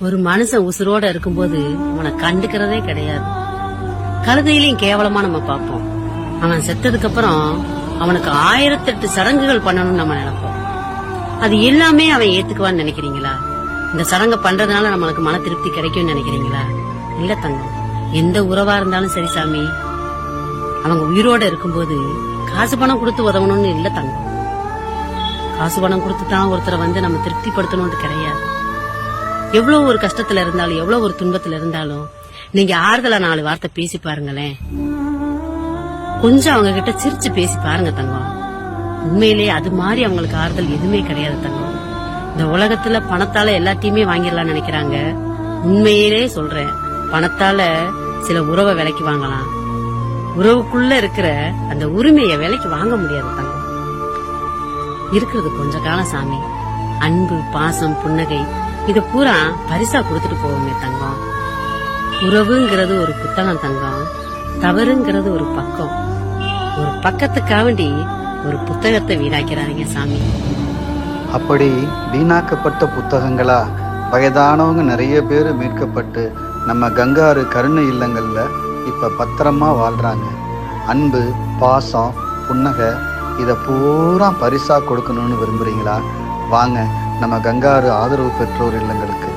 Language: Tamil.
ஒரு மனுஷன் உசுரோட இருக்கும்போது அவனை கண்டுக்கிறதே கிடையாது. கழுதையிலையும் கேவலமா நம்ம பார்ப்போம். அவன் செத்ததுக்கு அப்புறம் அவனுக்கு ஆயிரத்தெட்டு சடங்குகள் பண்ணணும்னு நம்ம நினைப்போம். அது எல்லாமே அவன் ஏத்துக்குவான்னு நினைக்கிறீங்களா? இந்த சடங்கை பண்றதுனால நம்மளுக்கு மன திருப்தி கிடைக்கும்னு நினைக்கிறீங்களா? இல்ல தங்கம். எந்த உறவா இருந்தாலும் சரி சாமி. அவங்க உயிரோட இருக்கும்போது காசு பணம் கொடுத்து உதவணும்னு இல்ல தங்கம். காசு பணம் கொடுத்து தான் ஒருத்தரை வந்து நம்ம திருப்திப்படுத்தணும்னு கிடையாது. எவ்வளவு ஒரு கஷ்டத்துல இருந்தாலும் எவ்வளவு ஒரு துன்பத்துல இருந்தாலும் நீங்க ஆறுதலா நாலு வார்த்தை பேசி பாருங்களேன். கொஞ்சம் அவங்க கிட்ட சிரிச்சு பேசி பாருங்க தங்கம். உண்மையிலேயே அது மாதிரி அவங்களுக்கு ஆறுதல் எதுவுமே கிடையாது தங்கம். இந்த உலகத்துல பணத்தால எல்லாத்தையுமே வாங்கிடலாம்னு நினைக்கிறாங்க. உண்மையிலே சொல்றேன் பணத்தால சில உறவை விலைக்கு வாங்கலாம். உறவுக்குள்ள இருக்கிற அந்த உரிமையை விலைக்கு வாங்க முடியாது தங்கம். இருக்கிறது கொஞ்ச காலம் சாமி. அன்பு பாசம் புன்னகை இத பூரா பரிசா கொடுத்துட்டு போவோமே தங்கம். உறவுங்கிறது ஒரு புத்தகம் தங்கம். தவறுங்கிறது ஒரு பக்கம். ஒரு பக்கத்துக்காவண்டி ஒரு புத்தகத்தை வீணாக்கிறாருங்க சாமி. அப்படி வீணாக்கப்பட்ட புத்தகங்களா? வயதானவங்க நிறைய பேர் மீட்கப்பட்டு நம்ம கங்காரு கருணை இல்லங்கள்ல இப்ப பத்திரமா வாழ்றாங்க. அன்பு பாசம் புன்னகை இதை பூரா பரிசா கொடுக்கணும்னு விரும்புறீங்களா? வாங்க நம்ம கங்காரு ஆதரவு பெற்றோர் இல்லங்களுக்கு